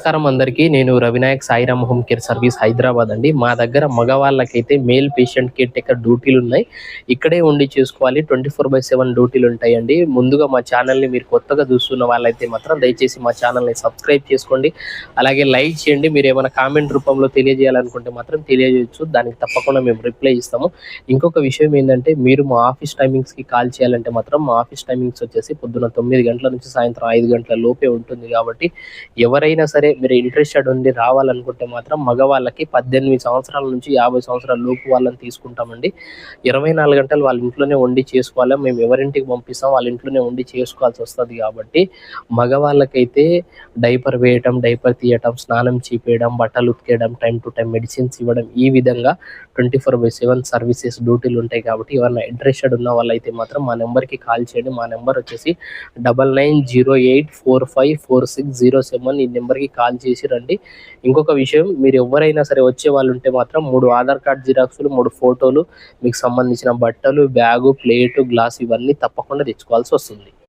నమస్కారం అందరికీ. నేను Ravinayak Sairam home care service Hyderabad అండి. మా దగ్గర మగవాళ్ళకైతే మేల్ పేషెంట్ కేర్ టేకర్ డ్యూటీలు ఉన్నాయి ఇక్కడే ఉండి చేసుకోవాలి. ట్వంటీ ఫోర్ బై సెవెన్ డ్యూటీలు ఉంటాయండి ముందుగా మా ఛానల్ని మీరు కొత్తగా చూస్తున్న వాళ్ళైతే మాత్రం దయచేసి మా ఛానల్ని సబ్స్క్రైబ్ చేసుకోండి. అలాగే లైక్ చేయండి. మీరు ఏమైనా కామెంట్ రూపంలో తెలియజేయాలనుకుంటే మాత్రం తెలియజేయచ్చు. దానికి తప్పకుండా మేము రిప్లై ఇస్తాము. ఇంకొక విషయం ఏంటంటే మీరు మా ఆఫీస్ టైమింగ్స్కి కాల్ చేయాలంటే మాత్రం మా ఆఫీస్ టైమింగ్స్ వచ్చేసి పొద్దున తొమ్మిది గంటల నుంచి సాయంత్రం ఐదు గంటల లోపే ఉంటుంది కాబట్టి ఎవరైనా సరే మీరు ఇంట్రెస్టెడ్ ఉండి రావాలనుకుంటే మాత్రం మగవాళ్ళకి పద్దెనిమిది సంవత్సరాల నుంచి యాభై సంవత్సరాల లోపు వాళ్ళని తీసుకుంటామండి. ఇరవై నాలుగు గంటలు వాళ్ళ ఇంట్లోనే వండి చేసుకోవాలి. మేము ఎవరింటికి పంపిస్తాం వాళ్ళ ఇంట్లోనే వండి చేసుకోవాల్సి వస్తుంది కాబట్టి మగవాళ్ళకైతే డైపర్ వేయటం డైపర్ తీయటం స్నానం చేపేయడం బట్టలు ఉతికేయడం టైం టు టైం మెడిసిన్స్ ఇవ్వడం ఈ విధంగా twenty four by seven services డ్యూటీలు ఉంటాయి కాబట్టి ఎవరైనా ఇంట్రెస్టెడ్ ఉన్న వాళ్ళైతే మాత్రం మా నెంబర్కి కాల్ చేయండి. మా నెంబర్ వచ్చేసి double nine zero eight four five four six zero seven ఈ నెంబర్కి కాల్ చేసి రండి. ఇంకొక విషయం మీరు ఎవరైనా సరే వచ్చే వాళ్ళు ఉంటే మాత్రం మూడు ఆధార్ కార్డ్ జిరాక్స్లు మూడు ఫోటోలు మీకు సంబంధించిన బట్టలు బ్యాగు ప్లేటు గ్లాస్ ఇవన్నీ తప్పకుండా తెచ్చుకోవాల్సి వస్తుంది.